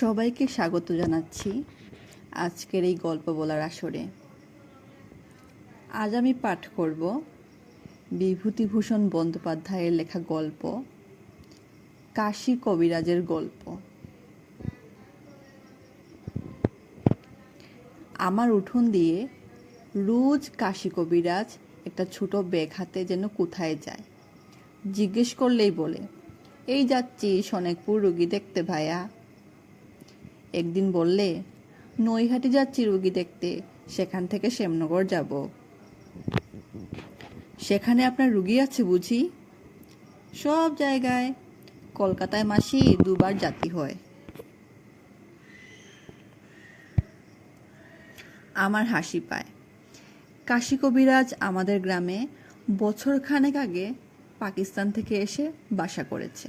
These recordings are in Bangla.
সবাইকে স্বাগত জানাচ্ছি আজকের এই গল্প বলার আসরে। আজ আমি পাঠ করব বিভূতিভূষণ বন্দ্যোপাধ্যায়ের লেখা গল্প, কাশী কবিরাজের গল্প। আমার উঠোন দিয়ে রোজ কাশী কবিরাজ একটা ছোট ব্যাগ হাতে যেন কোথায় যায়। জিজ্ঞেস করলেই বলে, এই যাচ্ছি সনেকপুর রুগী দেখতে ভাইয়া একদিন বললে, নৈহাটি যাচ্ছি রুগী দেখতে, সেখান থেকে শ্যামনগর যাব। সেখানে আপনার রুগী আছে বুঝি? সব জায়গায়। কলকাতায় মাসি দুবার জাতি হয়। আমার হাসি পায়। কাশী কবিরাজ আমাদের গ্রামে বছর খানেক আগে পাকিস্তান থেকে এসে বাসা করেছে।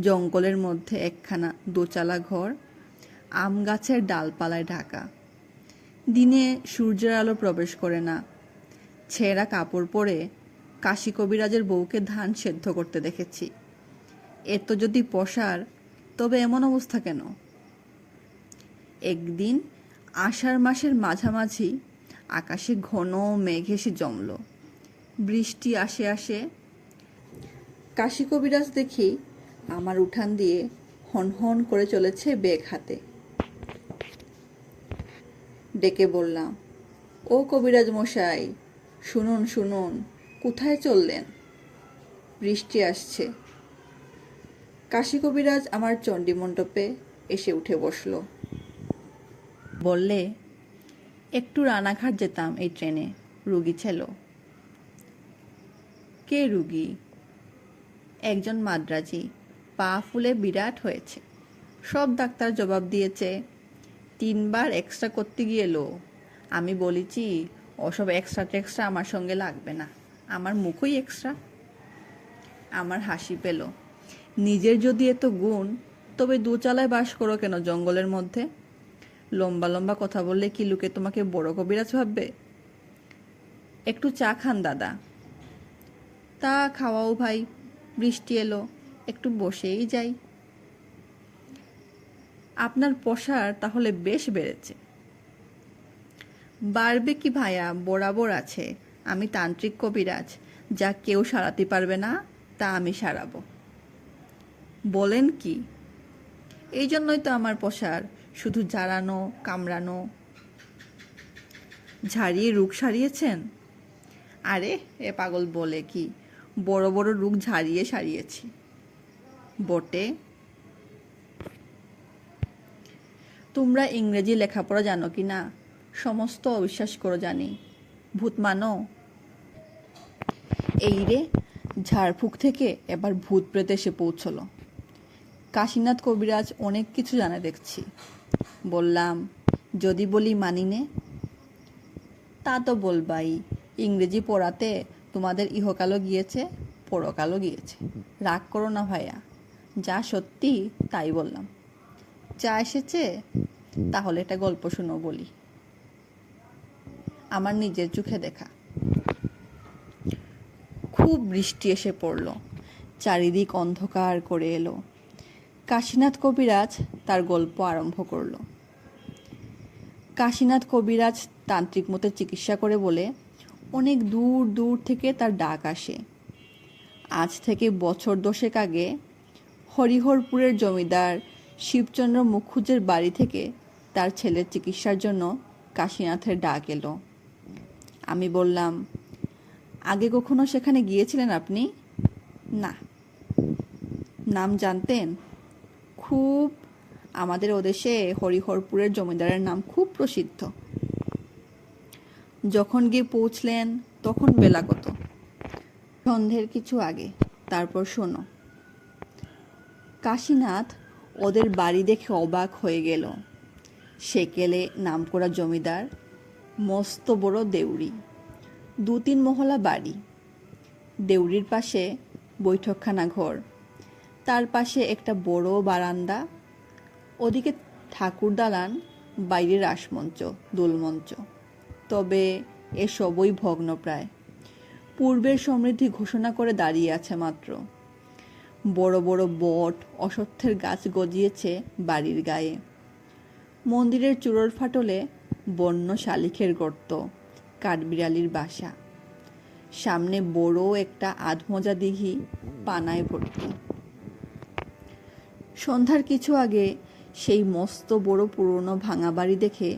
জঙ্গলের মধ্যে একখানা দোচালা ঘর আম গাছের ডালপালায় ঢাকা। দিনে সূর্যের আলো প্রবেশ করে না। ছেঁড়া কাপড় পরে কাশী কবিরাজের বউকে ধান সেদ্ধ করতে দেখেছি। এত যদি পশার, তবে এমন অবস্থা কেন? একদিন আষাঢ় মাসের মাঝামাঝি আকাশে ঘন মেঘ এসে জমল। বৃষ্টি আসে আসে কাশী কবিরাজ দেখি আমার উঠান দিয়ে হন হন করে চলেছে বেগ হাতে। ডেকে বললাম, ও কবিরাজ মশাই, শুনুন শুনুন, কোথায় চললেন? বৃষ্টি আসছে। কাশী কবিরাজ আমার চণ্ডী মণ্ডপে এসে উঠে বসল। বললে, একটু রানাঘাট যেতাম এই ট্রেনে, রুগী ছিল। কে রুগী? একজন মাদ্রাজি, পা ফুলে বিরাট হয়েছে। সব ডাক্তার জবাব দিয়েছে তিনবার এক্সট্রা করতে গিয়ে লো আমি বলেছি, ওসব এক্সট্রা টেক্সট্রা আমার সঙ্গে লাগবে না। আমার মুখই এক্সট্রা আমার হাসি পেল। নিজের যদি এত গুণ, তবে দুচালায় বাস করো কেন জঙ্গলের মধ্যে? লম্বা লম্বা কথা বললে কি লোকে তোমাকে বড় কবিরাজ ভাববে? একটু চা খান, দাদা। তা খাওয়াও ভাই। বৃষ্টি এলো। একটু বসেই যাই। আপনার পশার তাহলে বেশ বেড়েছে। বাড়বে কি ভাইয়া বরাবর আছে। আমি তান্ত্রিক কবিরাজ। যা কেউ সারাতে পারবে না, তা আমি সারাবো। বলেন কি? এই জন্যই তো আমার পশার শুধু জারানো কামড়ানো। ঝাড়িয়ে রুখ সারিয়েছেন? আরে, এ পাগল বলে কি? বড় বড় রুখ ঝাড়িয়ে সারিয়েছি। বটে। তোমরা ইংরেজি লেখাপড়া জানো কি না? সমস্ত অবিশ্বাস করো জানি। ভূত মানো? এই রে, ঝাড়ফুঁক থেকে এবার ভূত প্রেতে এসে পৌঁছলো। কাশীনাথ কবিরাজ অনেক কিছু জানে দেখছি। বললাম, যদি বলি মানি নে? তা তো বলবাই। ইংরেজি পড়াতে তোমাদের ইহকালও গিয়েছে, পরকালও গিয়েছে। রাগ করো না ভাইয়া যা সত্যি, তাই বললাম। চা এসেছে? তাহলে একটা গল্প শুনো, বলি। আমার নিজের চোখে দেখা। খুব বৃষ্টি এসে পড়ল। চারিদিক অন্ধকার করে এলো। কাশীনাথ কবিরাজ তার গল্প আরম্ভ করল। কাশীনাথ কবিরাজ তান্ত্রিক মতে চিকিৎসা করে বলে, অনেক দূর দূর থেকে তার ডাক আসে। আজ থেকে বছর দশেক আগে হরিহরপুরের জমিদার শিবচন্দ্র মুখুজ্জের বাড়ি থেকে তার ছেলের চিকিৎসার জন্য কাশীনাথের ডাক এলো। আমি বললাম, আগে কখনো সেখানে গিয়েছিলেন আপনি? না। নাম জানতেন? খুব, আমাদের ওদেশে হরিহরপুরের জমিদারের নাম খুব প্রসিদ্ধ। যখন গিয়ে পৌঁছলেন, তখন বেলা কত? সন্ধ্যের কিছু আগে। তারপর শোনো। কাশীনাথ ওদের বাড়ি দেখে অবাক হয়ে গেল। সেকেলে নামকরা জমিদার, মস্ত বড় দেউড়ি, দু তিন মহলা বাড়ি। দেউড়ির পাশে বৈঠকখানা ঘর, তার পাশে একটা বড় বারান্দা, ওদিকে ঠাকুর দালান বাইরে রাসমঞ্চ দোলমঞ্চ। তবে এসবই ভগ্নপ্রায়। পূর্বের সমৃদ্ধি ঘোষণা করে দাঁড়িয়ে আছে মাত্র। বড় বড় বট অসত্যের গাছ গজিয়েছে বাড়ির গায়ে। মন্দিরের চূড়োর ফাটলে বন্য শালিখের গর্ত, কাঠবিড়ালির বাসা। সামনে বড় একটা আধমজা দিঘি পানায় ভর্তি। সন্ধ্যার কিছু আগে সেই মস্ত বড় পুরনো ভাঙা বাড়ি দেখে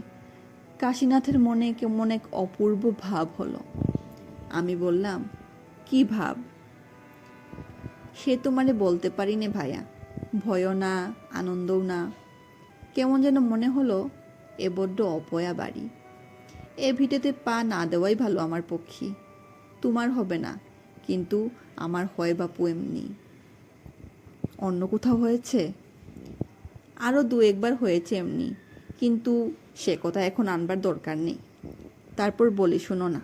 কাশীনাথের মনে কেমন এক অপূর্ব ভাব হলো। আমি বললাম, কি ভাব? সে তোমারে বলতে পারি নে ভাইয়া। ভয়ও না, আনন্দও না। কেমন যেন মনে হলো এ বড্ড অপয়া বাড়ি। এ ভিটেতে পা না দেওয়াই ভালো আমার পক্ষী। তোমার হবে না, কিন্তু আমার হয় বাপু এমনি। অন্য কোথাও হয়েছে? আরও দু একবার হয়েছে এমনি, কিন্তু সে কথা এখন আনবার দরকার নেই। তারপর বলি শোনো না।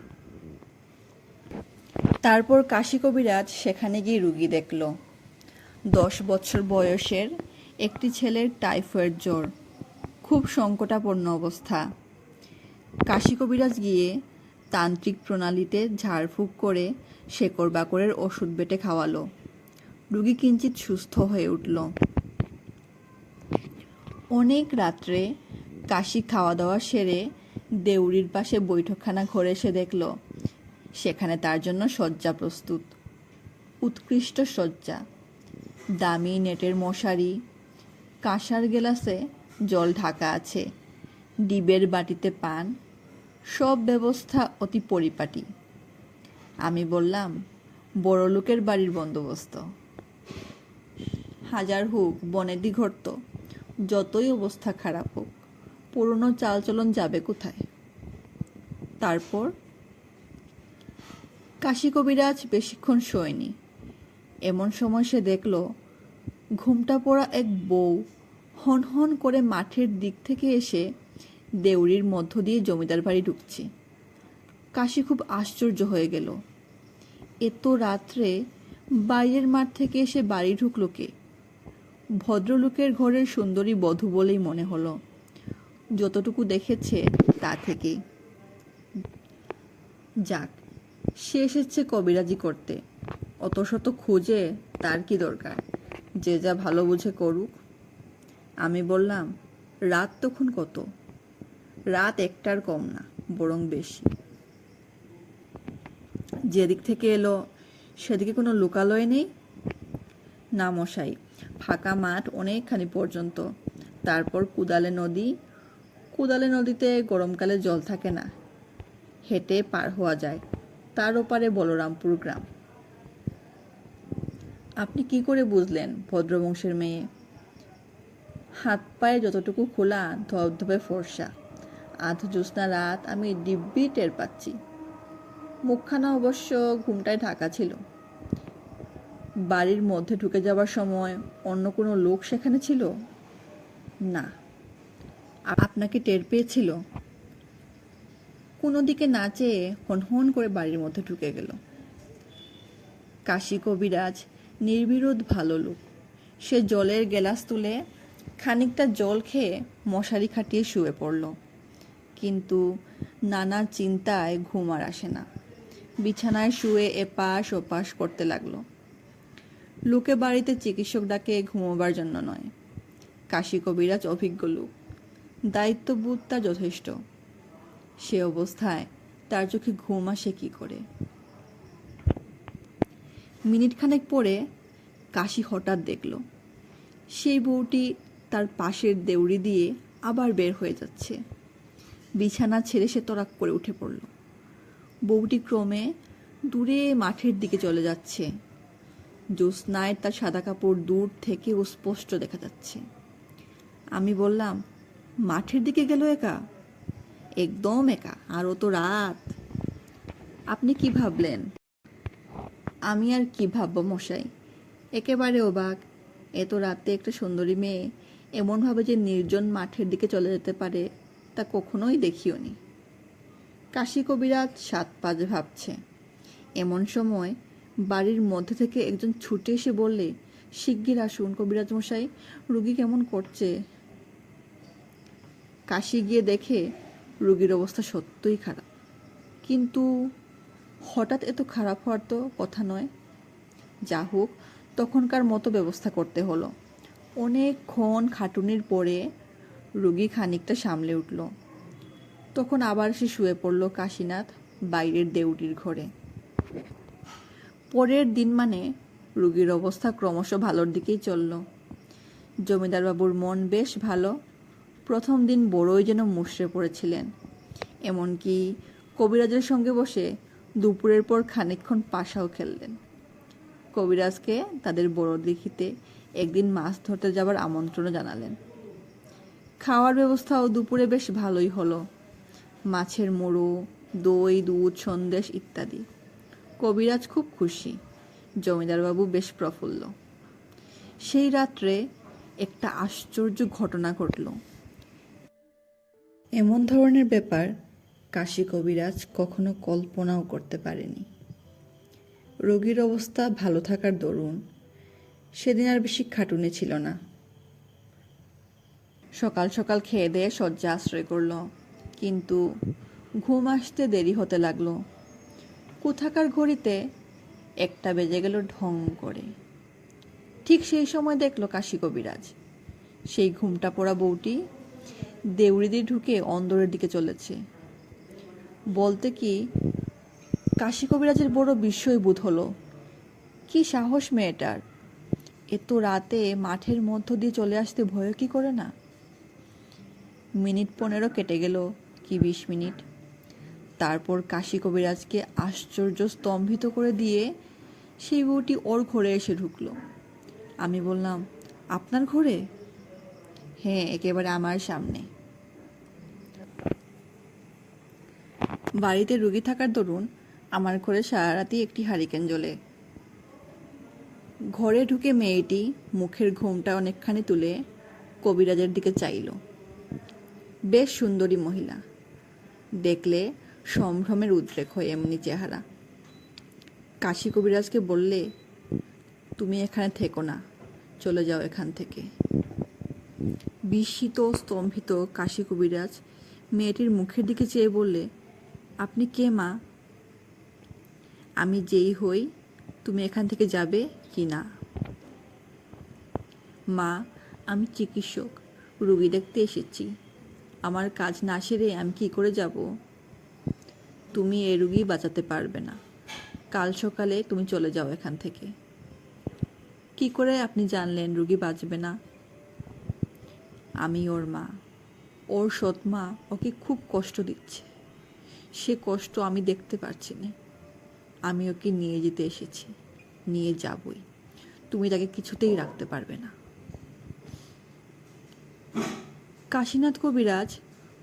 তারপর কাশী কবিরাজ সেখানে গিয়ে রুগী দেখল। দশ বছর বয়সের একটি ছেলের টাইফয়েড জ্বর। খুব সংকটাপন্ন অবস্থা। কাশী কবিরাজ গিয়ে তান্ত্রিক প্রণালীতে ঝাড়ফুঁক করে শেকড় বাকড়ের ওষুধ বেটে খাওয়ালো। রুগী কিঞ্চিত সুস্থ হয়ে উঠল। অনেক রাত্রে কাশি খাওয়া দাওয়া সেরে দেউরির পাশে বৈঠকখানা ঘরে এসে দেখল সেখানে তার জন্য শয্যা প্রস্তুত। উৎকৃষ্ট শয্যা। দামি নেটের মশারি। কাঁসার গেলাসে জল ঢাকা আছে। ডিবের বাটিতে পান। সব ব্যবস্থা অতি পরিপাটি। আমি বললাম, বড় লোকের বাড়ির বন্দোবস্ত। হাজার হোক বনেদি ঘর তো যতই অবস্থা খারাপ হোক, পুরনো চালচলন যাবে কোথায়? তারপর কাশী কবিরাজ বেশিক্ষণ শোয়নি। এমন সময় সে দেখল, ঘুমটা পড়া এক বউ হন হন করে মাঠের দিক থেকে এসে দেউরির মধ্য দিয়ে জমিদার বাড়ি ঢুকছে। কাশি খুব আশ্চর্য হয়ে গেল। এত রাত্রে বাইরের মাঠ থেকে এসে বাড়ি ঢুকলো কে? ভদ্রলোকের ঘরের সুন্দরী বধূ বলেই মনে হলো। যতটুকু দেখেছে তা থেকেই। যাক সে এসেছে কবিরাজি করতে। অত শত খুঁজে তার কি দরকার? যে যা ভালো বুঝে করুক। আমি বললাম, রাত তখন কত? রাত একটার কম না, বরং বেশি। যেদিক থেকে এলো, সেদিকে কোনো লোকালয় নেই? না মশাই, ফাঁকা মাঠ অনেকখানি পর্যন্ত। তারপর কুদালে নদী। কুদালে নদীতে গরমকালে জল থাকে না। হেঁটে পার হওয়া যায়। তার ওপারে বলরামপুর গ্রাম। আপনি কি করে বুঝলেন, ভদ্রবংশের মেয়ে? হাত পায়ে যতটুকু খোলা ধবধবে ফর্সা। আধ জ্যোৎস্না রাত আমি দিব্যি টের পাচ্ছি। মুখখানা অবশ্য ঘুমটায় ঢাকা ছিল। বাড়ির মধ্যে ঢুকে যাওয়ার সময় অন্য কোনো লোক সেখানে ছিল? না। আপনাকে টের পেয়েছিল? কোনো দিকে না চেয়ে হন হন করে বাড়ির মধ্যে ঢুকে গেল। কাশী কবিরাজ নির্বিরোধ ভালো লোক। সে জলের গেলাস তুলে খানিকটা জল খেয়ে মশারি খাটিয়ে শুয়ে পড়ল। কিন্তু নানা চিন্তায় ঘুম আর আসে না। বিছানায় শুয়ে এপাশ ওপাশ করতে লাগল। লোকে বাড়িতে চিকিৎসক ডাকে ঘুমোবার জন্য নয়। কাশী কবিরাজ অভিজ্ঞ লোক। দায়িত্ববোধ তার যথেষ্ট। সে অবস্থায় তার চোখে ঘুম আসে কী করে? মিনিট খানেক পরে কাশি হঠাৎ দেখল, সেই বউটি তার পাশের দেউড়ি দিয়ে আবার বের হয়ে যাচ্ছে। বিছানা ছেড়ে সে তরাক করে উঠে পড়ল। বউটি ক্রমে দূরে মাঠের দিকে চলে যাচ্ছে। জ্যোৎস্নায় তার সাদা কাপড় দূর থেকে স্পষ্ট দেখা যাচ্ছে। আমি বললাম, মাঠের দিকে গেল একা? একদম একা আর ও তো রাত। আপনি কি ভাবলেন? আমি আর কি ভাববো মশাই? একেবারে অবাক। এত রাতে একটা সুন্দরী মেয়ে, এমনভাবে যে নির্জন মাঠের দিকে চলে যেতে পারে, তা কখনোই দেখিওনি কাশী কবিরাজ সাত পাঁচ ভাবছে। এমন সময় বাড়ির মধ্যে থেকে একজন ছুটে এসে বললে, শিগগির আসুন কবিরাজ মশাই, রুগী কেমন করছে? কাশি গিয়ে দেখে রুগীর অবস্থা সত্যই খারাপ। কিন্তু হঠাৎ এত খারাপ হওয়ার তো কথা নয়। যা হোক, তখনকার মতো ব্যবস্থা করতে হলো। অনেকক্ষণ খাটুনির পরে রুগী খানিকটা সামলে উঠল। তখন আবার সে শুয়ে পড়ল কাশীনাথ বাইরের দেউটির ঘরে। পরের দিন মানে রুগীর অবস্থা ক্রমশ ভালোর দিকেই চলল। জমিদারবাবুর মন বেশ ভালো। প্রথম দিন বড়ই যেন মুষড়ে পড়েছিলেন। এমনকি কবিরাজের সঙ্গে বসে দুপুরের পর খানিকক্ষণ পাশাও খেললেন। কবিরাজকে তাদের বড় দিঘিতে একদিন মাছ ধরতে যাবার আমন্ত্রণও জানালেন। খাওয়ার ব্যবস্থাও দুপুরে বেশ ভালোই হলো। মাছের মুড়ো, দই, দুধ, সন্দেশ ইত্যাদি। কবিরাজ খুব খুশি, জমিদারবাবু বেশ প্রফুল্ল। সেই রাত্রে একটা আশ্চর্য ঘটনা ঘটল। এমন ধরনের ব্যাপার কাশী কবিরাজ কখনো কল্পনাও করতে পারেনি। রোগীর অবস্থা ভালো থাকার দরুন সেদিন আর বেশি খাটুনি ছিল না। সকাল সকাল খেয়ে দিয়ে শয্যা আশ্রয় করল, কিন্তু ঘুম আসতে দেরি হতে লাগল। কোথাকার ঘড়িতে একটা বেজে গেল ঢং করে। ঠিক সেই সময় দেখল কাশী কবিরাজ। সেই ঘুমটা পড়া বউটি দেউড়ি দিয়ে ঢুকে অন্দরের দিকে চলেছে। বলতে কি, কাশী কবিরাজের বড় বিস্ময় বোধ হলো। কি সাহস মেয়েটার? এত রাতে মাঠের মধ্য দিয়ে চলে আসতে ভয় কি করে না? মিনিট পনেরো কেটে গেল কি বিশ মিনিট। তারপর কাশী কবিরাজকে আশ্চর্য স্তম্ভিত করে দিয়ে সেই বউটি ওর ঘরে এসে ঢুকলো। আমি বললাম, আপনার ঘরে? হ্যাঁ একেবারে আমার সামনে। বাড়িতে রুগী থাকার দরুন আমার ঘরে সারা রাতই একটি হারিকেন জ্বলে। ঘরে ঢুকে মেয়েটি মুখের ঘুমটা অনেকখানি তুলে কবিরাজের দিকে চাইল। বেশ সুন্দরী মহিলা। দেখলে সম্ভ্রমের উদ্রেক হয় এমনি চেহারা। কাশী কবিরাজকে বললে, তুমি এখানে থেকো না, চলে যাও এখান থেকে। বিস্মিত স্তম্ভিত কাশী কবিরাজ মেয়েটির মুখের দিকে চেয়ে বললে, আপনি কে মা? আমি যেই হই, তুমি এখান থেকে যাবে কি না? মা, আমি চিকিৎসক, রুগী দেখতে এসেছি। আমার কাজ না সেরে আমি কি করে যাব? তুমি এ রুগী বাঁচাতে পারবে না। কাল সকালে তুমি চলে যাও এখান থেকে। কি করে আপনি জানলেন রুগী বাঁচবে না? আমি ওর মা। ওর সৎ মা ওকে খুব কষ্ট দিচ্ছে। সে কষ্ট আমি দেখতে পারছি না। আমি ওকে নিয়ে যেতে এসেছি। নিয়ে যাবই। তুমি তাকে কিছুতেই রাখতে পারবে না। কাশীনাথ কবিরাজ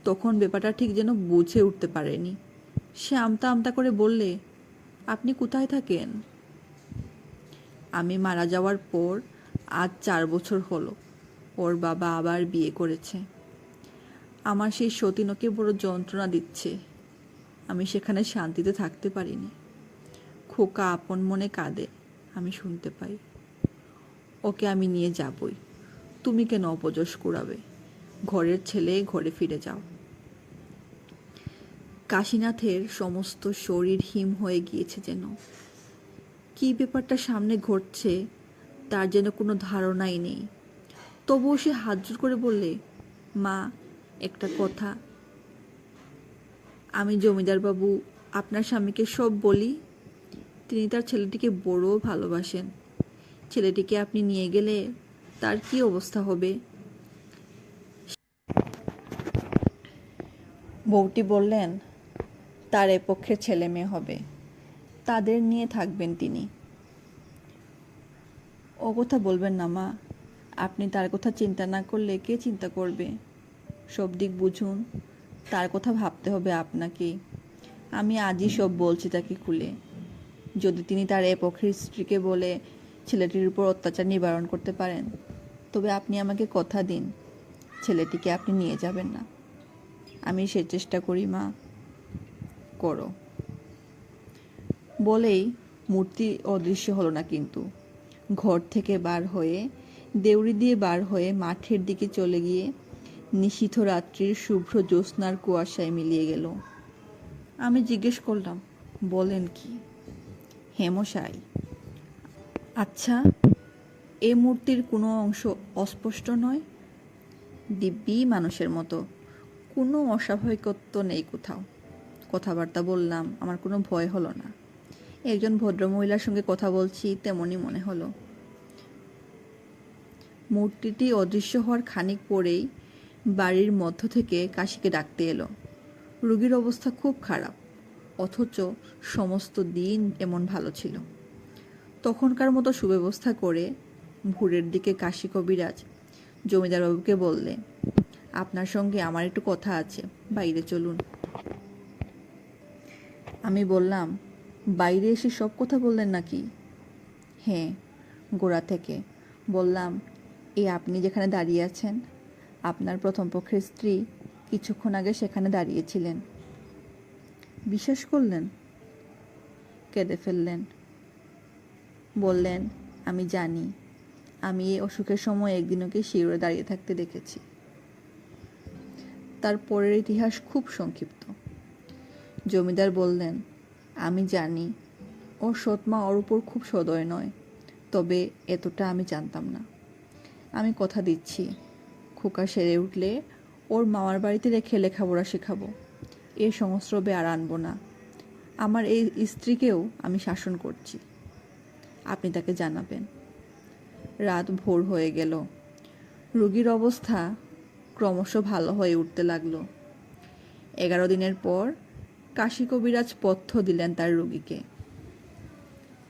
তখন ব্যাপারটা ঠিক যেন বুঝে উঠতে পারেনি। সে আমতা আমতা করে বললে, আপনি কোথায় থাকেন? আমি মারা যাওয়ার পর আজ চার বছর হলো। ওর বাবা আবার বিয়ে করেছে। আমার সেই সতীনকে বড় যন্ত্রণা দিচ্ছে। আমি সেখানে শান্তিতে থাকতে পারিনি। খোকা আপন মনে কাঁদে, আমি শুনতে পাই। ওকে আমি নিয়ে যাবই। তুমি কেন অপযশ কুড়াবে? ঘরের ছেলে ঘরে ফিরে যাও। কাশীনাথের সমস্ত শরীর হিম হয়ে গিয়েছে যেন। কি ব্যাপারটা সামনে ঘটছে, তার যেন কোনো ধারণাই নেই। তবুও সে হাত জোর করে বললে, মা, একটা কথা। আমি জমিদার বাবু, আপনার স্বামীকে সব বলি। তিনি তার ছেলেটিকে বড় ভালোবাসেন। ছেলেটিকে আপনি নিয়ে গেলে তার কি অবস্থা হবে? বউটি বললেন, তার এ পক্ষের ছেলে মেয়ে হবে। তাদের নিয়ে থাকবেন তিনি। ও কথা বলবেন না, মা। আপনি তার কথা চিন্তা না করলে কে চিন্তা করবে? সব দিক বুঝুন, তার কথা ভাবতে হবে আপনাকে। আমি আজই সব বলছি তাকে খুলে। যদি তিনি তার এ পক্ষের স্ত্রীকে বলে ছেলেটির উপর অত্যাচার নিবারণ করতে পারেন, তবে আপনি আমাকে কথা দিন। ছেলেটিকে আপনি নিয়ে যাবেন না। আমি সে চেষ্টা করি, মা। করো। বলেই মূর্তি অদৃশ্য হলো না কিন্তু। ঘর থেকে বার হয়ে দেউড়ি দিয়ে বার হয়ে মাঠের দিকে চলে গিয়ে নিশীথ রাত্রির শুভ্র জ্যোৎস্নার কুয়াশায় মিলিয়ে গেল। আমি জিজ্ঞেস করলাম, বলেন কি? হেমশাই আচ্ছা এ মূর্তির কোনো অংশ অস্পষ্ট নয়? দিব্যি মানুষের মতো, কোনো অস্বাভাবিকত্ব নেই কোথাও। কথাবার্তা বললাম, আমার কোনো ভয় হলো না। একজন ভদ্রমহিলার সঙ্গে কথা বলছি, তেমনই মনে হলো। মূর্তিটি অদৃশ্য হওয়ার খানিক পরেই বাড়ির মধ্য থেকে কাশিকে ডাকতে এলো। রুগীর অবস্থা খুব খারাপ, অথচ সমস্ত দিন এমন ভালো ছিল। তখনকার মতো সুব্যবস্থা করে ভোরের দিকে কাশী কবিরাজ জমিদারবাবুকে বললে, আপনার সঙ্গে আমার একটু কথা আছে, বাইরে চলুন। আমি বললাম, বাইরে এসে সব কথা বললেন নাকি? হ্যাঁ গোড়া থেকে। বললাম এই আপনি যেখানে দাঁড়িয়ে আছেন, আপনার প্রথম পক্ষের স্ত্রী কিছুক্ষণ আগে সেখানে দাঁড়িয়েছিলেন। বিশ্বাস করলেন? কেঁদে ফেললেন। বললেন, আমি জানি। আমি এই অসুখের সময় একদিন ওকে শিউরে দাঁড়িয়ে থাকতে দেখেছি। তার পরের ইতিহাস খুব সংক্ষিপ্ত। জমিদার বললেন, আমি জানি। ওর সৎমা ওর উপর খুব সদয় নয়। তবে এতটা আমি জানতাম না। আমি কথা দিচ্ছি। খোকা সেরে উঠলে, ওর মামার বাড়িতে রেখে লেখাপড়া শেখাবো। এ সংস্রবে আর আনব না। আমার এই স্ত্রীকেও আমি শাসন করছি। আপনি তাকে জানাবেন। রাত ভোর হয়ে গেল। রোগীর অবস্থা ক্রমশ ভালো হয়ে উঠতে লাগল। এগারো দিনের পর কাশী কবিরাজ পথ্য দিলেন তার রোগীকে।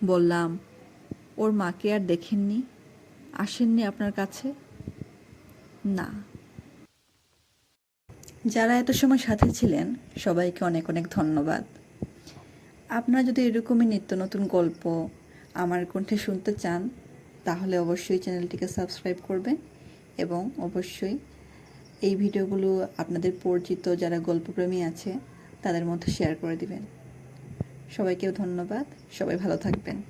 বললাম, ওর মাকে আর দেখেননি? আসেননি আপনার কাছে? না। যারা এত সময় সাথে ছিলেন, সবাইকে অনেক অনেক ধন্যবাদ। আপনারা যদি এরকমই নিত্য নতুন গল্প আমার কণ্ঠে শুনতে চান, তাহলে অবশ্যই চ্যানেলটিকে সাবস্ক্রাইব করবেন এবং অবশ্যই এই ভিডিওগুলো আপনাদের পরিচিত যারা গল্পপ্রেমী আছে, তাদের মধ্যে শেয়ার করে দিবেন। সবাইকেও ধন্যবাদ। সবাই ভালো থাকবেন।